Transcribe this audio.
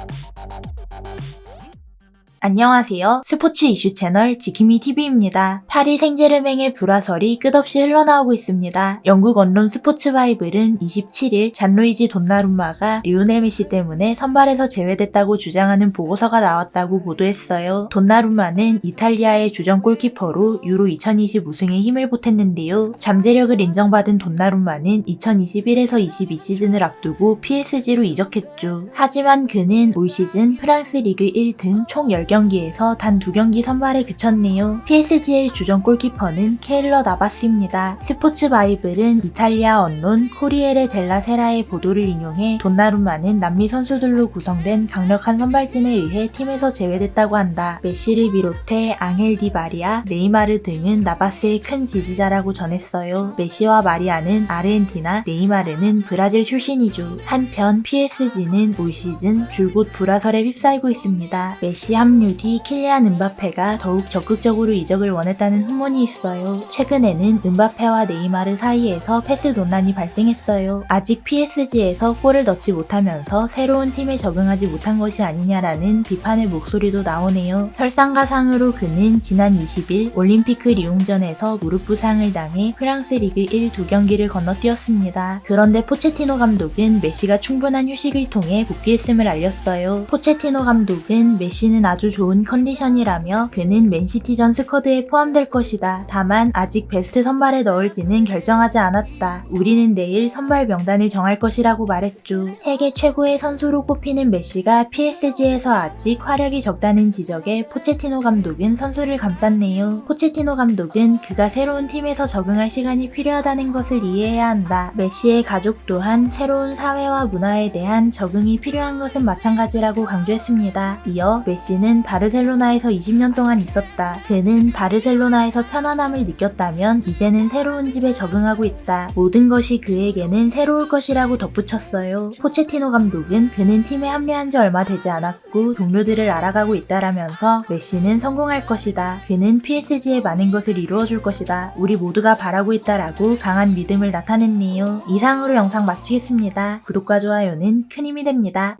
Thank you. 안녕하세요. 스포츠 이슈 채널 지킴이 TV입니다. 파리 생제르맹의 불화설이 끝없이 흘러나오고 있습니다. 영국 언론 스포츠 바이블은 27일 잔루이지 돈나룸마가 리오넬 메시 때문에 선발에서 제외됐다고 주장하는 보고서가 나왔다고 보도했어요. 돈나룸마는 이탈리아의 주전 골키퍼로 유로 2020 우승에 힘을 보탰는데요. 잠재력을 인정받은 돈나룸마는 2021에서 22 시즌을 앞두고 PSG로 이적했죠. 하지만 그는 올 시즌 프랑스 리그 1등 총 10 경기에서 단 2경기 선발에 그쳤네요. PSG의 주전 골키퍼는 케일러 나바스입니다. 스포츠 바이블은 이탈리아 언론 코리에레 델라 세라의 보도를 인용해 돈나룸마는 남미 선수들로 구성된 강력한 선발진에 의해 팀에서 제외됐다고 한다. 메시를 비롯해 앙헬 디 마리아, 네이마르 등은 나바스의 큰 지지자라고 전했어요. 메시와 마리아는 아르헨티나, 네이마르는 브라질 출신이죠. 한편 PSG는 올 시즌 줄곧 불화설에 휩싸이고 있습니다. 메시 합류 뒤 킬리안 은바페가 더욱 적극적으로 이적을 원했다는 후문이 있어요. 최근에는 은바페와 네이마르 사이에서 패스 논란이 발생했어요. 아직 PSG에서 골을 넣지 못하면서 새로운 팀에 적응하지 못한 것이 아니냐라는 비판의 목소리도 나오네요. 설상가상으로 그는 지난 20일 올림피크 리옹전에서 무릎 부상을 당해 프랑스 리그 1 두 경기를 건너뛰었습니다. 그런데 포체티노 감독은 메시가 충분한 휴식을 통해 복귀했음을 알렸어요. 포체티노 감독은 메시는 아주 좋은 컨디션이라며 그는 맨시티전 스쿼드에 포함될 것이다. 다만 아직 베스트 선발에 넣을지는 결정하지 않았다. 우리는 내일 선발 명단을 정할 것이라고 말했죠. 세계 최고의 선수로 꼽히는 메시가 PSG에서 아직 화력이 적다는 지적에 포체티노 감독은 선수를 감쌌네요. 포체티노 감독은 그가 새로운 팀에서 적응할 시간이 필요하다는 것을 이해해야 한다. 메시의 가족 또한 새로운 사회와 문화에 대한 적응이 필요한 것은 마찬가지라고 강조했습니다. 이어 메시는 바르셀로나에서 20년 동안 있었다. 그는 바르셀로나에서 편안함을 느꼈다면 이제는 새로운 집에 적응하고 있다. 모든 것이 그에게는 새로울 것이라고 덧붙였어요. 포체티노 감독은 그는 팀에 합류한 지 얼마 되지 않았고 동료들을 알아가고 있다라면서 메시는 성공할 것이다. 그는 PSG에 많은 것을 이루어줄 것이다. 우리 모두가 바라고 있다라고 강한 믿음을 나타냈네요. 이상으로 영상 마치겠습니다. 구독과 좋아요는 큰 힘이 됩니다.